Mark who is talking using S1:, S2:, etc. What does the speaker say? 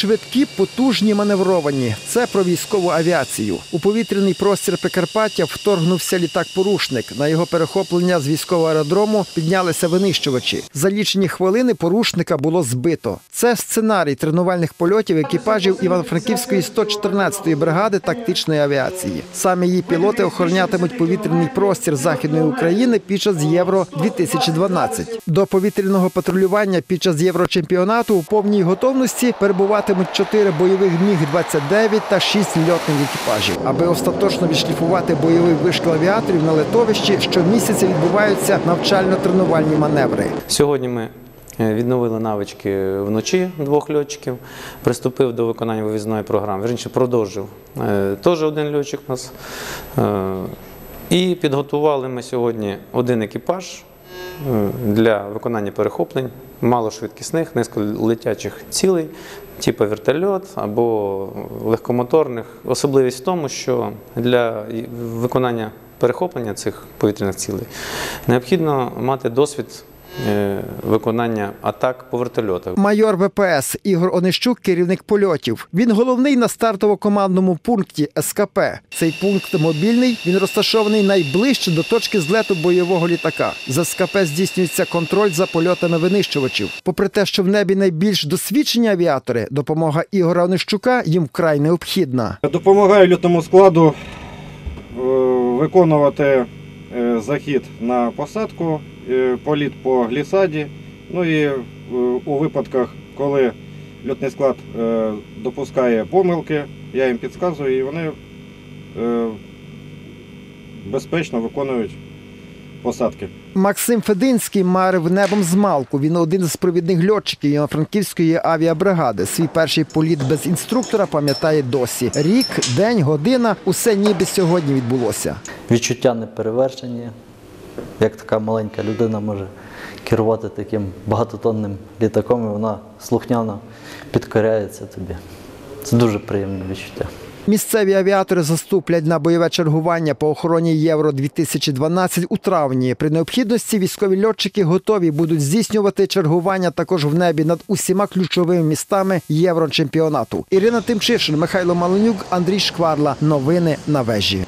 S1: швидкі, потужні, маневровані. Це про військову авіацію. У повітряний простір Прикарпаття вторгнувся літак-порушник. На його перехоплення з військового аеродрому піднялися винищувачі. За лічені хвилини порушника було збито. Це сценарій тренувальних польотів екіпажів Івано-Франківської 114-ї бригади тактичної авіації. Саме її пілоти охоронятимуть повітряний простір Західної України під час Євро 2012. До повітряного патрулювання під час єврочемпіонату у повній готовності перебуватимуть чотири бойових міг 29 та шість льотних екіпажів. Аби остаточно відшліфувати бойовий вишкіл авіаторів на литовищі, щомісяця відбуваються навчально-тренувальні маневри.
S2: Сьогодні ми е, відновили навички вночі двох льотчиків, приступив до виконання вивізної програми. Вірніше продовжив е, теж один льотчик у нас. Е, І підготували ми сьогодні один екіпаж для виконання перехоплень малошвидкісних, низьколетячих цілей, типу вертольот або легкомоторних. Особливість в тому, що для виконання перехоплення цих повітряних цілей необхідно мати досвід виконання атак по вертольотах.
S1: Майор ВПС Ігор Онищук, керівник польотів. Він головний на стартово-командному пункті СКП. Цей пункт мобільний. Він розташований найближче до точки злету бойового літака. З СКП здійснюється контроль за польотами винищувачів. Попри те, що в небі найбільш досвідчені авіатори, допомога Ігора Онищука їм вкрай необхідна.
S3: Допомагаю лютому складу е, виконувати е, захід на посадку, е, політ по глісаді. Ну і е, у випадках, коли льотний склад е, допускає помилки, я їм підказую і вони е, безпечно виконують посадки.
S1: Максим Фединський марив небом з малку. Він один з провідних льотчиків Івано-Франківської авіабригади. Свій перший політ без інструктора пам'ятає досі. Рік, день, година усе ніби сьогодні відбулося.
S4: відчуття неперевершені. Як така маленька людина може керувати таким багатотонним літаком, і вона слухняно підкоряється тобі. Це дуже приємне відчуття.
S1: Місцеві авіатори заступлять на бойове чергування по охороні Євро 2012 у травні. При необхідності військові льотчики готові будуть здійснювати чергування також в небі над усіма ключовими містами єврочемпіонату. Ірина Тимчишин, Михайло Малонюк, Андрій Шкварла. Новини на вежі.